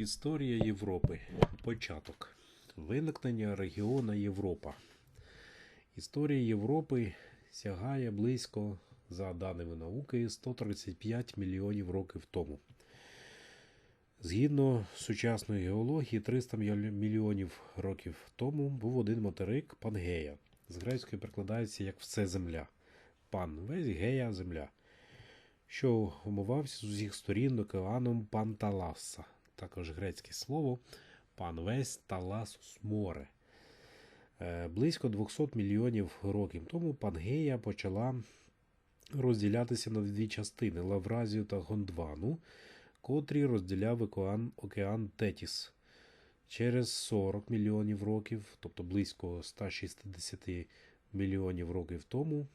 Історія Європи. Початок. Виникнення регіону Європа. Історія Європи сягає близько, за даними науки, 135 мільйонів років тому. Згідно сучасної геології, 300 мільйонів років тому був один материк Пангея. З грецької перекладається як все земля. Пан весь гея земля що умивався з усіх сторін океаном Панталаса, також грецьке слово Панвесь Таласус море. Е, Близько 200 мільйонів років тому Пангея почала розділятися на дві частини Лавразію та Гондвану, котрі розділяв океан, океан Тетіс. Через 40 мільйонів років, тобто близько 160 мільйонів років тому,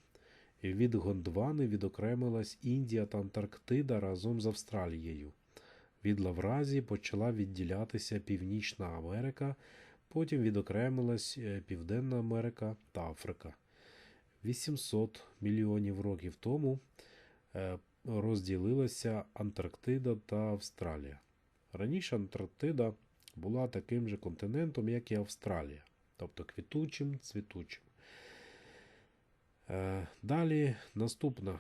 від Гондвани відокремилась Індія та Антарктида разом з Австралією. Від Лавразії почала відділятися Північна Америка, потім відокремилась е, Південна Америка та Африка. 800 мільйонів років тому е, розділилася Антарктида та Австралія. Раніше Антарктида була таким же континентом, як і Австралія, тобто квітучим, цвітучим. Е, Далі наступна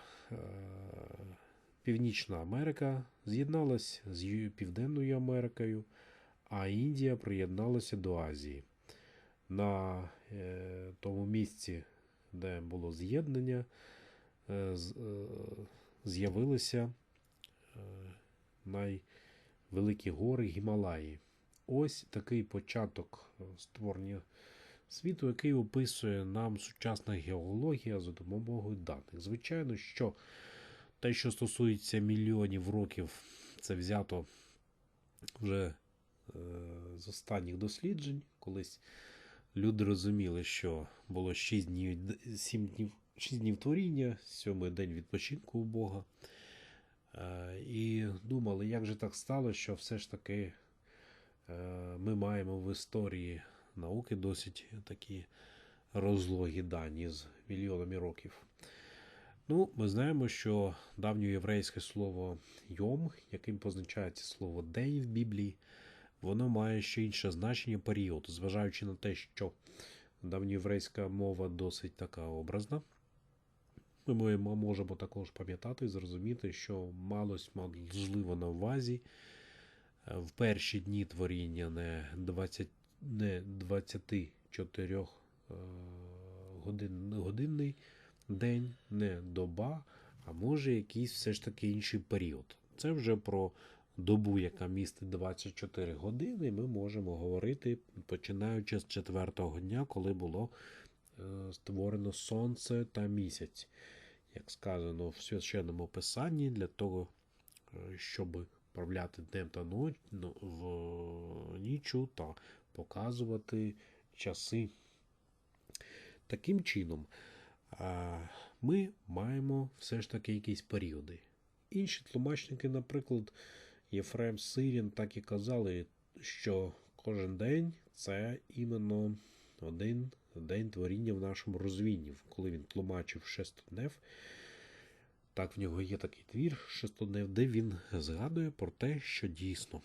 Північна Америка з'єдналась з Південною Америкою, а Індія приєдналася до Азії. На е, тому місці, де було з'єднання, е, е, з'явилися найвеликі гори Гімалаї. Ось такий початок створення світу, який описує нам сучасна геологія за допомогою даних. Звичайно, що те, що стосується мільйонів років, це взято вже е, з останніх досліджень. Колись люди розуміли, що було 6 днів, 7 днів, 6 днів творіння, 7 день відпочинку у Бога. Е, і думали, як же так стало, що все ж таки е, ми маємо в історії науки досить такі розлогі дані з мільйонами років. Ну, ми знаємо, що давньоєврейське слово йом, яким позначається слово день в Біблії, воно має ще інше значення період, зважаючи на те, що давньоєврейська мова досить така образна. Ми можемо також пам'ятати і зрозуміти, що малось можливо на увазі в перші дні творіння не 20, не 24 е, годин, годинний день, не доба, а може якийсь все ж таки інший період. Це вже про добу, яка містить 24 години, ми можемо говорити починаючи з четвертого дня, коли було е, створено сонце та місяць. Як сказано в священному писанні, для того, е, щоб правляти днем та ноч, ну, в нічу та показувати часи. Таким чином, ми маємо все ж таки якісь періоди. Інші тлумачники, наприклад, Єфрем Сирін, так і казали, що кожен день це іменно один день творіння в нашому розвінні. Коли він тлумачив шестоднев, так в нього є такий твір шестоднев, де він згадує про те, що дійсно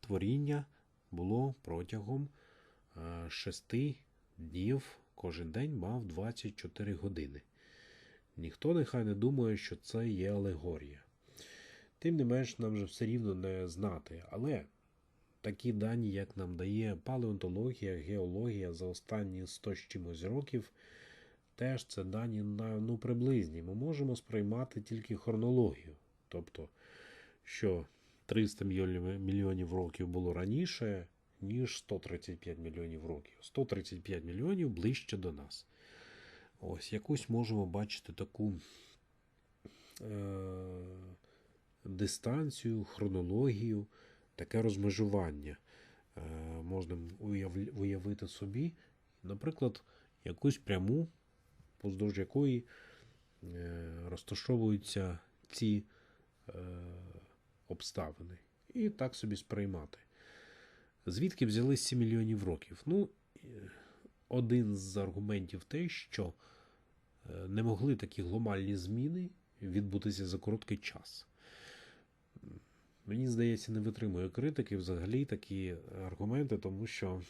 творіння було протягом шести днів, кожен день мав 24 години. Ніхто нехай не думає, що це є алегорія. Тим не менш, нам же все рівно не знати. Але такі дані, як нам дає палеонтологія, геологія за останні 100 з чимось років, теж це дані ну, приблизні. Ми можемо сприймати тільки хронологію. Тобто, що 300 мільйонів, років було раніше, ніж 135 мільйонів років. 135 мільйонів ближче до нас. Ось якусь можемо бачити таку е- дистанцію, хронологію, таке розмежування. Е- можна уяв- уявити собі, наприклад, якусь пряму, поздовж якої е- розташовуються ці е- обставини. І так собі сприймати. Звідки взялись 7 мільйонів років? Ну, е, один з аргументів те, що е, не могли такі глобальні зміни відбутися за короткий час. мені здається, не витримує критики взагалі такі аргументи, тому що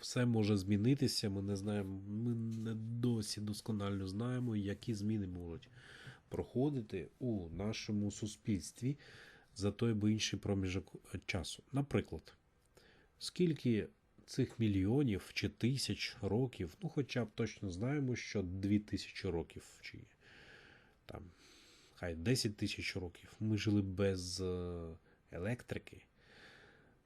все може змінитися. Ми не знаємо, ми не досі досконально знаємо, які зміни можуть проходити у нашому суспільстві за той або інший проміжок часу. Наприклад, скільки цих мільйонів чи тисяч років, ну хоча б точно знаємо, що дві тисячі років, чи там хай 10 тисяч років ми жили без е, електрики.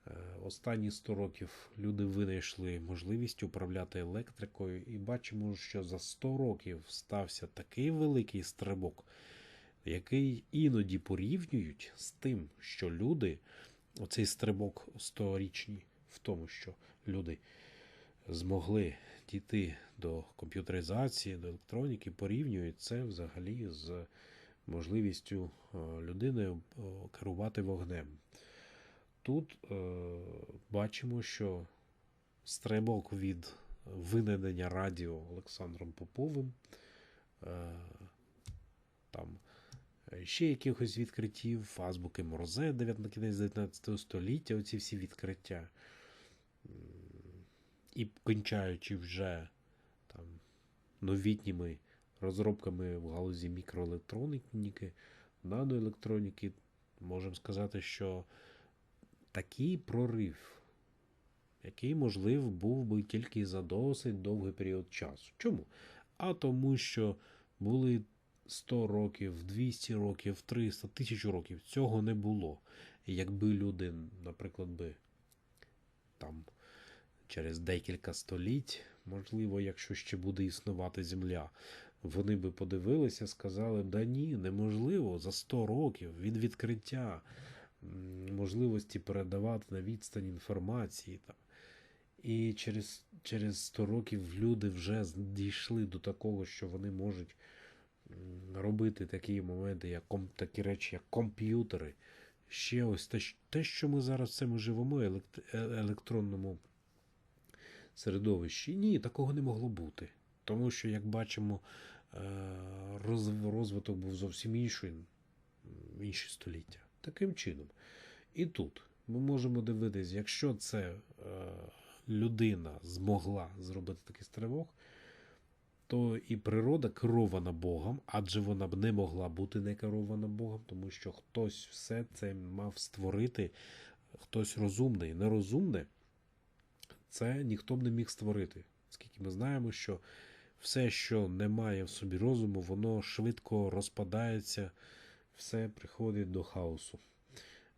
Е, Останні 100 років люди винайшли можливість управляти електрикою, і бачимо, що за 100 років стався такий великий стрибок, який іноді порівнюють з тим, що люди, оцей стрибок 100-річний, в тому, що люди змогли дійти до комп'ютеризації, до електроніки, порівнюють це взагалі з можливістю е, людини е, керувати вогнем. Тут е, бачимо, що стрибок від винайдення радіо Олександром Поповим, е, там ще якихось відкриттів, азбуки Морзе, 9 кінець 19 століття, оці всі відкриття. І кончаючи вже там новітніми розробками в галузі мікроелектроніки, наноелектроніки, можемо сказати, що такий прорив, який, можливо, був би тільки за досить довгий період часу. Чому? А тому, що були 100 років, 200 років, 300, 1000 років. Цього не було. Якби люди, наприклад, би там через декілька століть, можливо, якщо ще буде існувати Земля, вони би подивилися, сказали, да ні, неможливо за 100 років від відкриття можливості передавати на відстань інформації. Там. І через, через 100 років люди вже дійшли до такого, що вони можуть робити такі моменти, як такі речі, як комп'ютери. Ще ось те, що ми зараз цьому живому елект- е- електронному середовищі. Ні, такого не могло бути. Тому що, як бачимо, е, розвиток був зовсім інший, інші століття. Таким чином. І тут ми можемо дивитись, якщо це е, людина змогла зробити такий стрибок, то і природа керована Богом, адже вона б не могла бути не керована Богом, тому що хтось все це мав створити, хтось розумний. Нерозумне це ніхто б не міг створити. Оскільки ми знаємо, що все, що не має в собі розуму, воно швидко розпадається, все приходить до хаосу,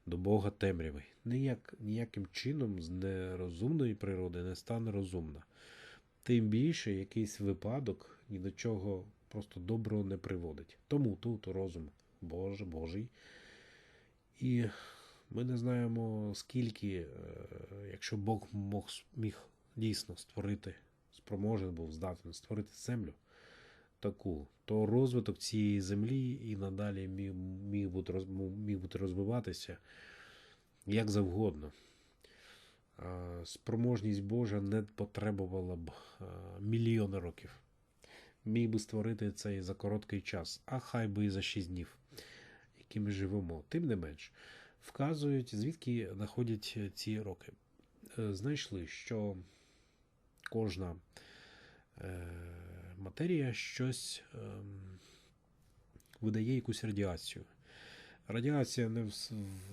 до Бога темряви. Ніяк, ніяким чином з нерозумної природи не стане розумна. Тим більше якийсь випадок ні до чого просто доброго не приводить. Тому тут розум Боже, Божий. І ми не знаємо, скільки, е, якщо Бог міг дійсно створити, спроможен був здатен створити землю таку, то розвиток цієї землі і надалі міг бути розвиватися як завгодно. А Спроможність Божа не потребувала б мільйони років. Міг би створити це за короткий час, а хай би і за 6 днів, які ми живемо. Тим не менш, вказують, звідки знаходять ці роки. Е, Знайшли, що кожна е, матерія щось ем, видає якусь радіацію. Радіація не в,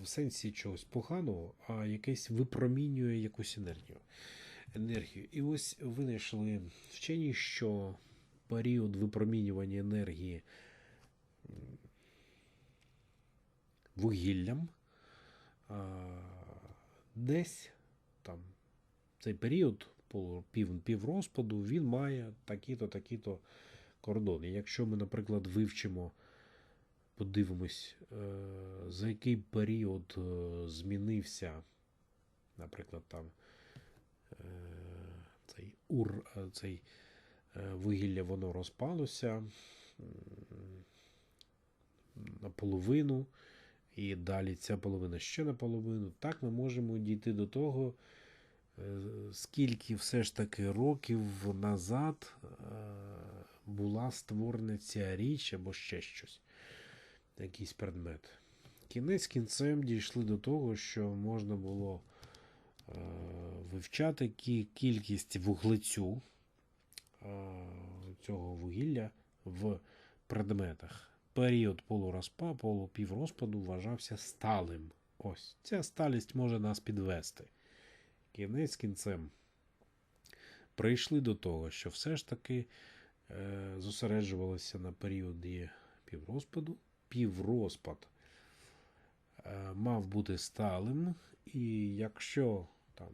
сенсі чогось поганого, а якесь випромінює якусь енергію. енергію. І ось винайшли вчені, що період випромінювання енергії вугіллям десь там цей період пів, піврозпаду він має такі-то, такі-то кордони. Якщо ми, наприклад, вивчимо, подивимось, е, за який період е, змінився, наприклад, там е, цей ур, цей вугілля, воно розпалося наполовину, і далі ця половина ще наполовину. Так ми можемо дійти до того, скільки все ж таки років назад була створена ця річ або ще щось, якийсь предмет. кінець кінцем дійшли до того, що можна було е, вивчати кі- кількість вуглецю е, цього вугілля в предметах. Період полурозпа, полупіврозпаду вважався сталим. Ось ця сталість може нас підвести. Кінець кінцем прийшли до того, що все ж таки е, зосереджувалося на періоді піврозпаду. Піврозпад е, мав бути сталим, і якщо там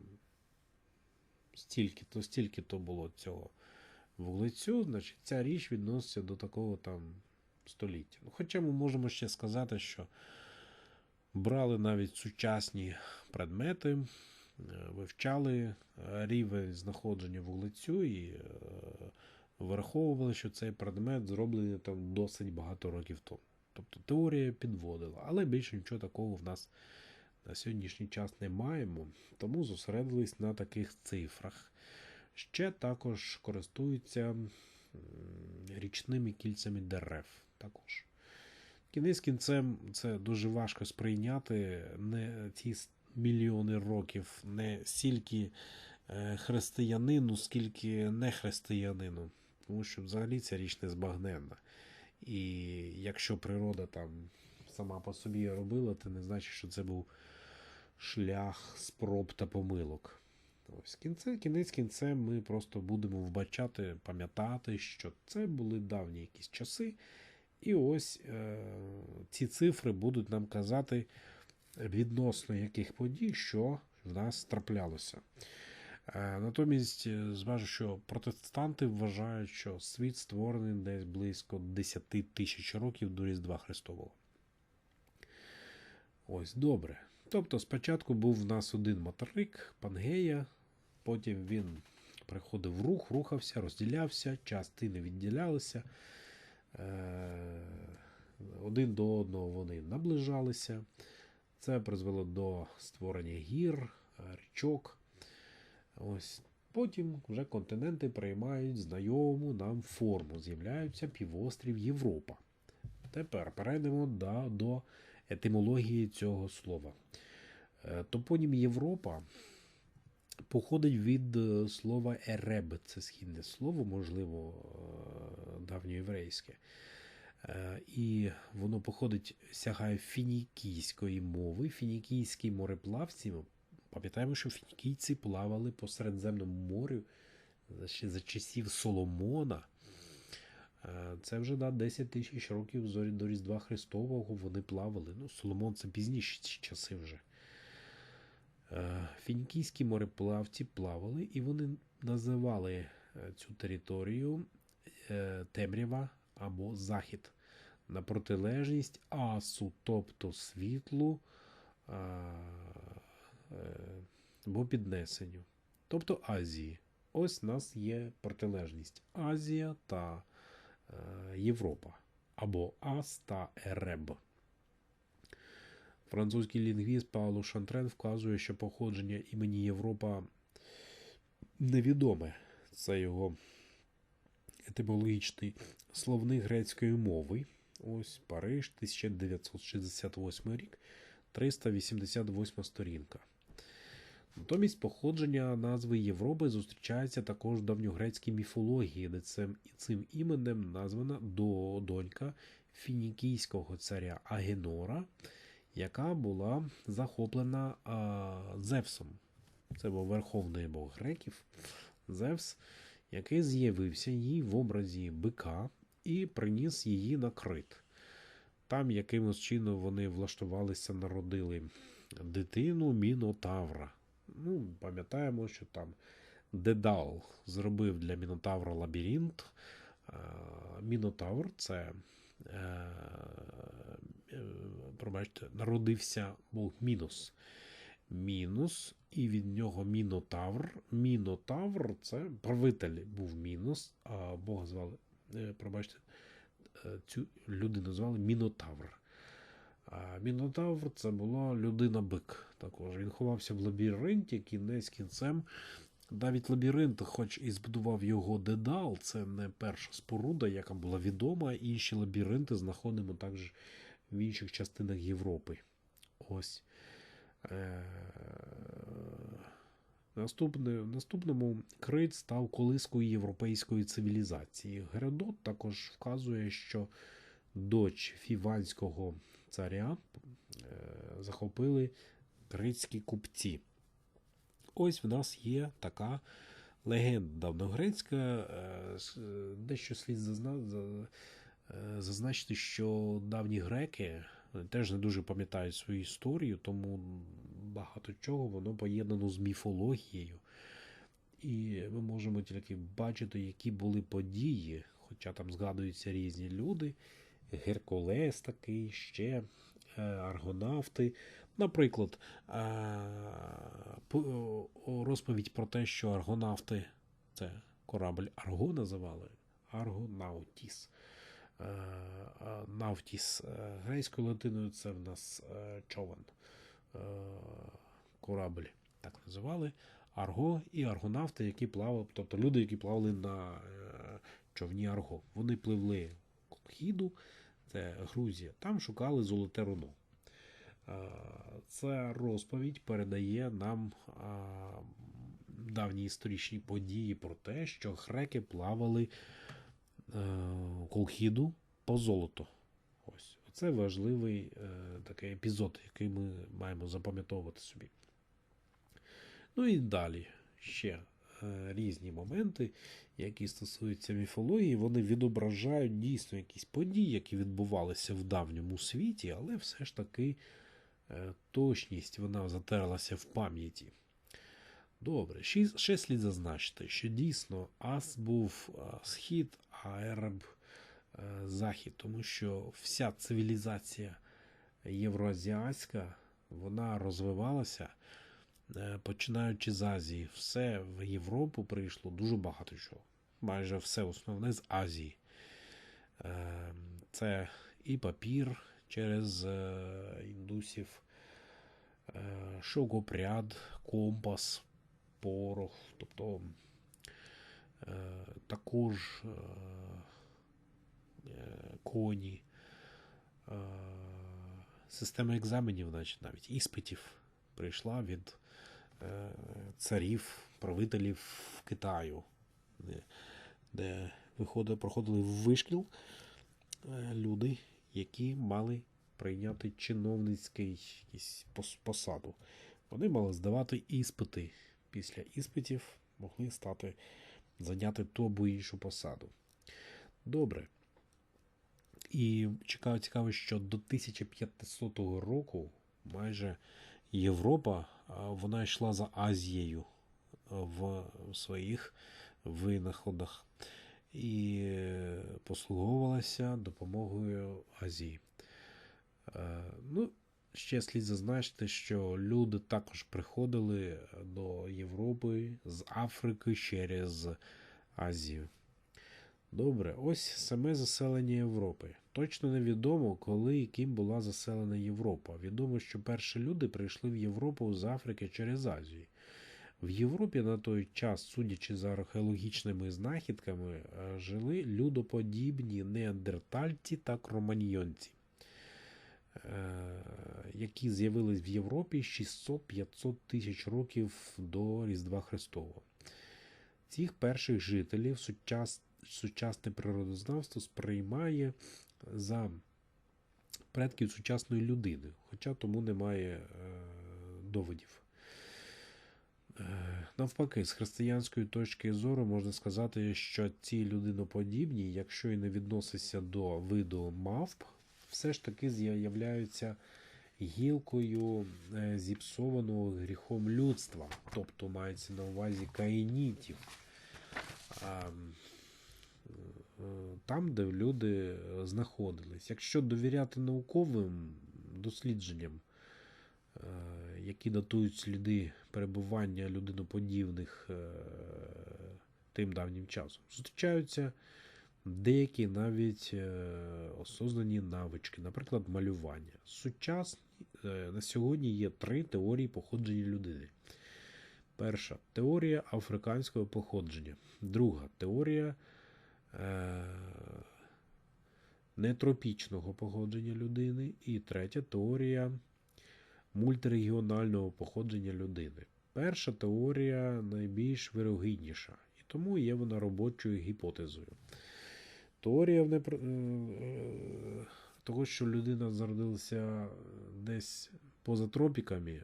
стільки, то стільки то було цього вуглецю, значить ця річ відноситься до такого там століття. Ну, хоча ми можемо ще сказати, що брали навіть сучасні предмети, е, вивчали рівень знаходження вуглецю і е, враховували, що цей предмет зроблений там досить багато років тому. Тобто теорія підводила, але більше нічого такого в нас на сьогоднішній час не маємо, тому зосередились на таких цифрах. Ще також користуються річними кільцями дерев. Також. Кінець кінцем це дуже важко сприйняти не ці мільйони років, не стільки е, християнину, скільки не християнину. Тому що взагалі ця річ незбагненна. І якщо природа там сама по собі робила, це не значить, що це був шлях спроб та помилок. Ось кінце, кінець кінцем ми просто будемо вбачати, пам'ятати, що це були давні якісь часи. І ось е, ці цифри будуть нам казати відносно яких подій, що в нас траплялося. Е, Натомість, е, зважу, що протестанти вважають, що світ створений десь близько 10 тисяч років до Різдва Христового. Ось добре. Тобто, спочатку був в нас один материк, Пангея, потім він приходив в рух, рухався, розділявся, частини відділялися. Е, Один до одного вони наближалися. Це призвело до створення гір, річок. Ось. Потім вже континенти приймають знайому нам форму. З'являється півострів Європа. Тепер перейдемо до, до етимології цього слова. Е, Топонім Європа походить від е, слова ереб. Це східне слово, можливо, е, давньоєврейське. І воно походить, сягає фінікійської мови. Фінікійські мореплавці. Пам'ятаємо, що фінікійці плавали по Середземному морю ще за часів Соломона. Е, Це вже на 10 тисяч років до Різдва Христового вони плавали. Ну, Соломон це пізніші ці часи вже. Е, Фінікійські мореплавці плавали, і вони називали е, цю територію темрява або захід на протилежність асу, тобто світлу або піднесенню, тобто Азії. Ось у нас є протилежність Азія та е, Європа або Ас та Ереб. Французький лінгвіст Пауло Шантрен вказує, що походження імені Європа невідоме. Це його етимологічний словник грецької мови. Ось Париж, 1968 рік, 388 сторінка. Натомість походження назви Європи зустрічається також в давньогрецькій міфології, де цим, цим іменем названа до донька фінікійського царя Агенора, яка була захоплена а, Зевсом. Це був верховний бог греків, Зевс, який з'явився їй в образі бика і приніс її на крит. Там якимось чином вони влаштувалися, народили дитину Мінотавра. Ну, пам'ятаємо, що там Дедал зробив для Мінотавра лабіринт. Мінотавр це е, е, пробачте, народився Бог Мінус. Мінус, і від нього Мінотавр. Мінотавр це правитель був Мінус, а Бога звали, е, пробачте, е, цю людину звали Мінотавр. Мінотавр це була людина-бик. Також він ховався в лабіринті, кінець кінцем. Навіть лабіринт, хоч і збудував його Дедал, це не перша споруда, яка була відома. Інші лабіринти знаходимо також в інших частинах Європи. Ось. Е, Наступне, в наступному Крит став колискою європейської цивілізації. Геродот також вказує, що дочь фіванського царя е, захопили грецькі купці. Ось в нас є така легенда давньогрецька. е, е, Дещо слід зазна- за- зазначити, що давні греки теж не дуже пам'ятають свою історію, тому багато чого воно поєднано з міфологією. І ми можемо тільки бачити, які були події, хоча там згадуються різні люди. Геркулес такий, ще е, аргонавти. Наприклад, е, о, розповідь про те, що аргонавти це корабль Арго називали Аргонаутіс. Е, е, Навтіс е, грецькою латиною це в нас е, човен. Е, Корабль так називали. Арго і аргонавти, які плавали, тобто люди, які плавали на е, човні Арго. Вони пливли Колхіду, це Грузія, там шукали золоте руно. Ця розповідь передає нам давні історичні події про те, що греки плавали е, Колхіду по золоту. Ось. Це важливий е, такий епізод, який ми маємо запам'ятовувати собі. Ну і далі ще е, різні моменти, які стосуються міфології, вони відображають дійсно якісь події, які відбувалися в давньому світі, але все ж таки е, точність вона затерлася в пам'яті. Добре, ще, слід зазначити, що дійсно Ас був е, схід, а Ереб е, захід, тому що вся цивілізація євроазіатська вона розвивалася починаючи з Азії. Все в Європу прийшло дуже багато чого. Майже все основне з Азії. Е, Це і папір через е, індусів, е, шовкопряд, компас, порох, тобто е, також е, е, коні, е, система екзаменів, значить, навіть іспитів прийшла від е, царів, правителів Китаю, де, виходили, проходили вишкіл е, люди, які мали прийняти чиновницький посаду. Вони мали здавати іспити. Після іспитів могли стати зайняти ту або іншу посаду. Добре. І цікаво, цікаво, що до 1500 року майже Європа вона йшла за Азією в своїх винаходах і е, послуговувалася допомогою Азії. Е, Ну, ще слід зазначити, що люди також приходили до Європи з Африки через Азію. Добре, ось саме заселення Європи. Точно невідомо, коли і ким була заселена Європа. Відомо, що перші люди прийшли в Європу з Африки через Азію. В Європі на той час, судячи за археологічними знахідками, е, жили людоподібні неандертальці та кроманьйонці, е, які з'явились в Європі 600-500 тисяч років до Різдва Христового. Цих перших жителів сучас... сучасне природознавство сприймає за предків сучасної людини, хоча тому немає е, доводів. Е, Навпаки, з християнської точки зору можна сказати, що ці людиноподібні, якщо і не відносяться до виду мавп, все ж таки з'являються гілкою е, зіпсованого гріхом людства, тобто мається на увазі каїнітів. Е, Там, де люди знаходились. Якщо довіряти науковим дослідженням, е, які датують сліди перебування людиноподібних е, тим давнім часом, зустрічаються деякі навіть е, осознані навички, наприклад, малювання. Сучасні е, на сьогодні є три теорії походження людини. Перша теорія африканського походження. Друга теорія е, нетропічного походження людини. І третя теорія мультирегіонального походження людини. Перша теорія найбільш вирогідніша, і тому є вона робочою гіпотезою. Теорія непр... е, е, того, що людина зародилася десь поза тропіками, е,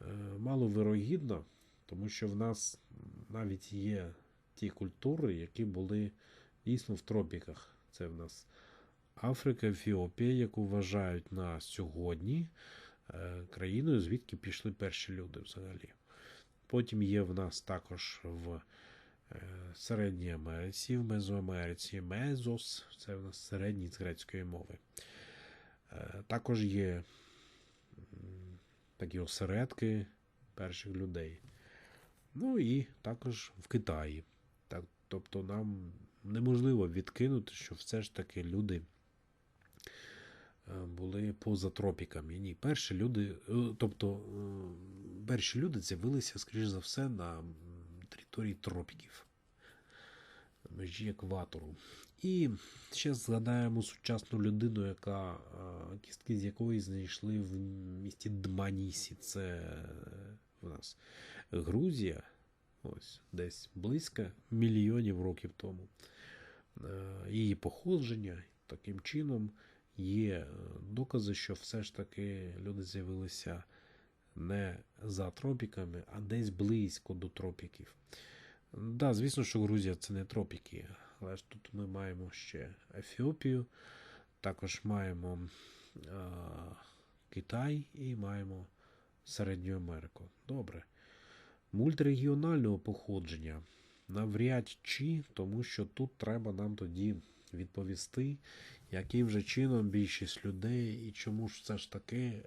е, маловирогідна, тому що в нас навіть є ті культури, які були дійсно в тропіках. Це в нас Африка, Ефіопія, яку вважають на сьогодні е, країною, звідки пішли перші люди взагалі. Потім є в нас також в е, Середній Америці, в Мезоамериці, Мезос, це в нас середній з грецької мови. Е, Також є такі осередки перших людей. Ну і також в Китаї. Тобто нам неможливо відкинути, що все ж таки люди е, були поза тропіками. Ні, перші люди, е, тобто е, перші люди з'явилися, скоріш за все, на території тропіків, межі екватору. І ще згадаємо сучасну людину, яка кістки з якої знайшли в місті Дманісі. Це у нас Грузія, ось десь близько мільйонів років тому. Е, Її походження таким чином є е, докази, що все ж таки люди з'явилися не за тропіками, а десь близько до тропіків. Да, звісно, що Грузія це не тропіки, але ж тут ми маємо ще Ефіопію, також маємо е, Китай і маємо Середню Америку. Добре. Мультирегіонального походження навряд чи, тому що тут треба нам тоді відповісти, яким же чином більшість людей і чому ж все ж таки е,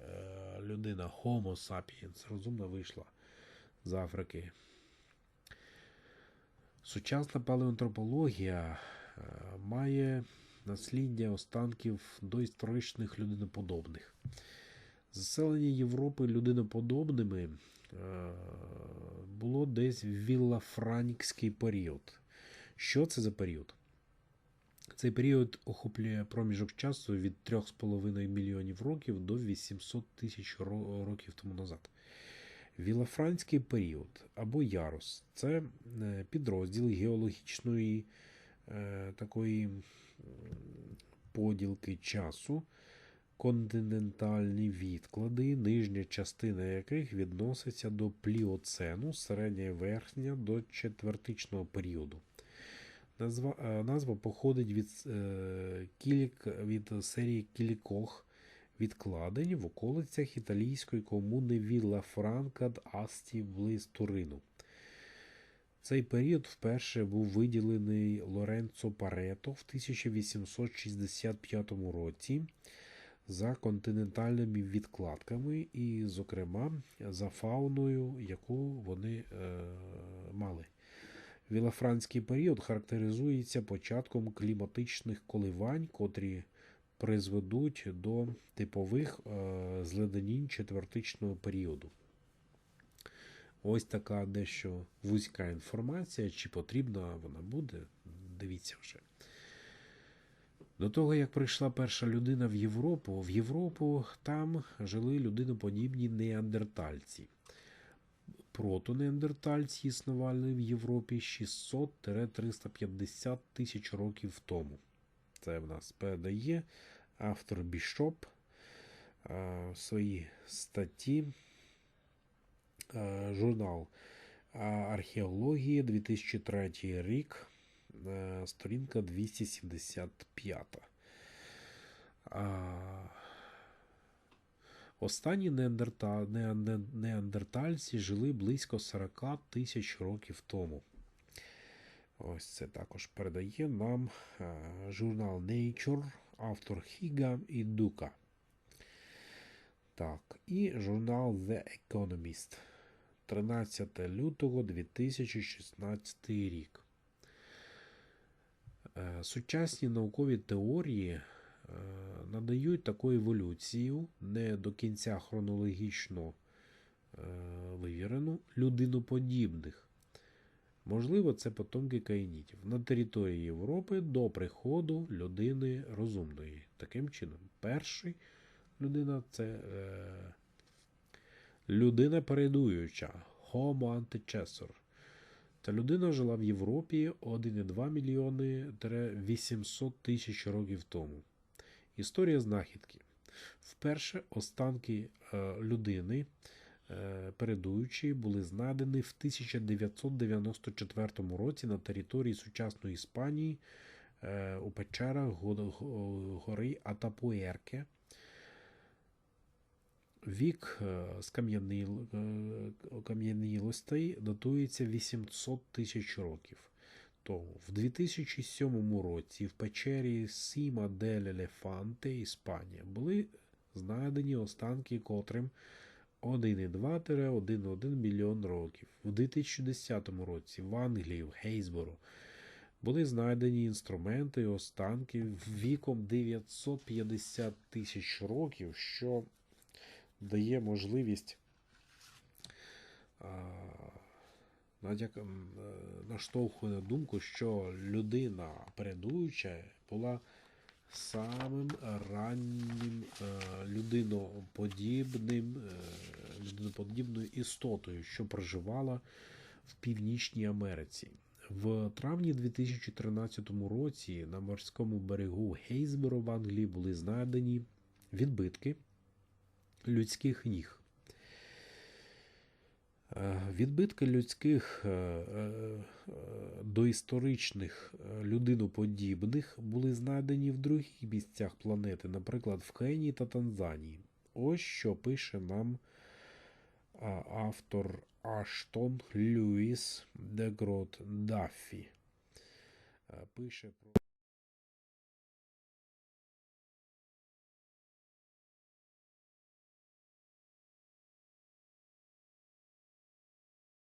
людина Homo sapiens розумно вийшла з Африки. Сучасна палеоантропологія е, має насліддя останків доісторичних людиноподобних. Заселення Європи людиноподобними було десь в період. Що це за період? Цей період охоплює проміжок часу від 3,5 мільйонів років до 800 тисяч років тому назад. Вілафранський період або ярус це е, підрозділ геологічної е, такої поділки часу, континентальні відклади, нижня частина яких відноситься до пліоцену, середня верхня до четвертичного періоду. Назва, е, назва походить від, е, кілік, від серії кількох відкладень в околицях італійської комуни Вілла Франка д Асті близ Турину. Цей період вперше був виділений Лоренцо Парето в 1865 році за континентальними відкладками, і, зокрема, за фауною, яку вони е, мали. Вілафранський період характеризується початком кліматичних коливань, котрі призведуть до типових е, зледенінь четвертичного періоду. Ось така дещо вузька інформація. Чи потрібна вона буде, дивіться вже. До того, як прийшла перша людина в Європу, в Європу там жили людиноподібні неандертальці. Протонеандертальці існували в Європі 600-350 тисяч років тому. Це в нас передає автор Бішоп е, в своїй статті е, журнал е, археології 2003 рік, е, сторінка 275. А, Останні неандерта... неандертальці жили близько 40 тисяч років тому. Ось це також передає нам е, журнал Nature, автор Хіга і Дука. Так, і журнал The Economist. 13 лютого 2016 рік. Е, Сучасні наукові теорії е, надають таку еволюцію не до кінця хронологічно е, вивірену людиноподібних Можливо, це потомки каїнітів на території Європи до приходу людини розумної. Таким чином, перший людина це е, людина передуюча, Homo antecessor. Та людина жила в Європі 1,2 мільйони 800 тисяч років тому. Історія знахідки. Вперше останки е, людини е, передуючі були знайдені в 1994 році на території сучасної Іспанії е, у печерах го- го- гори Атапуерке. Вік е, скам'янил- е, датується 800 тисяч років. То в 2007 році в печері Сіма дель Елефанте, Іспанія, були знайдені останки котрим 1,2-1,1 мільйон років. В 2010 році в Англії, в Гейсборо, були знайдені інструменти і останки віком 950 тисяч років, що дає можливість е, наштовхує на думку, що людина передуюча була самим раннім е, людиноподібним, е, людиноподібною істотою, що проживала в Північній Америці. В травні 2013 році на морському берегу Гейсборо в Англії були знайдені відбитки людських ніг. Е, Відбитки людських е, е, доісторичних людиноподібних були знайдені в других місцях планети, наприклад, в Кенії та Танзанії. Ось що пише нам автор Аштон Льюіс Дегрот Даффі. Пише про